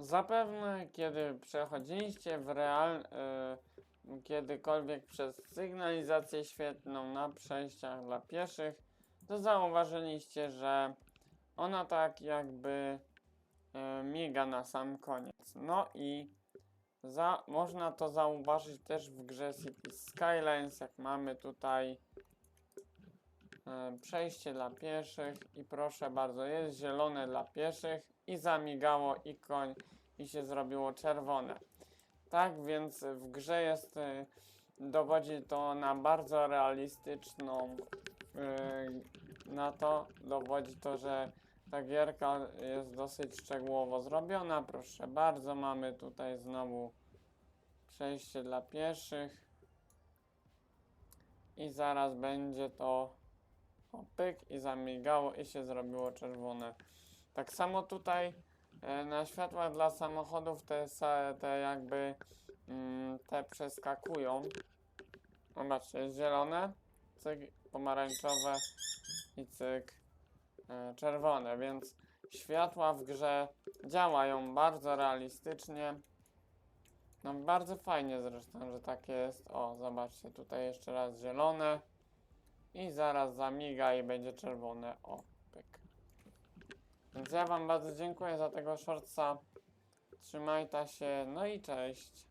Zapewne, kiedy przechodziliście w real, y, kiedykolwiek przez sygnalizację świetną na przejściach dla pieszych, to zauważyliście, że ona tak jakby y, miga na sam koniec. No i za, można to zauważyć też w grze City Skylines, jak mamy tutaj przejście dla pieszych i proszę bardzo, jest zielone dla pieszych i zamigało i koń i się zrobiło czerwone. Tak więc w grze jest, e, dowodzi to na bardzo realistyczną, e, na to dowodzi to, że ta gierka jest dosyć szczegółowo zrobiona. Proszę bardzo, mamy tutaj znowu przejście dla pieszych. I zaraz będzie to o pyk i zamigało i się zrobiło czerwone. Tak samo tutaj e, na światłach dla samochodów te, te jakby mm, te przeskakują. Zobaczcie, zielone, cyk pomarańczowe i cyk e, czerwone, więc światła w grze działają bardzo realistycznie. No bardzo fajnie zresztą, że tak jest. O, zobaczcie, tutaj jeszcze raz zielone. I zaraz zamiga i będzie czerwone. O, pyk. Więc ja wam bardzo dziękuję za tego shortsa. Trzymajta się, no i cześć.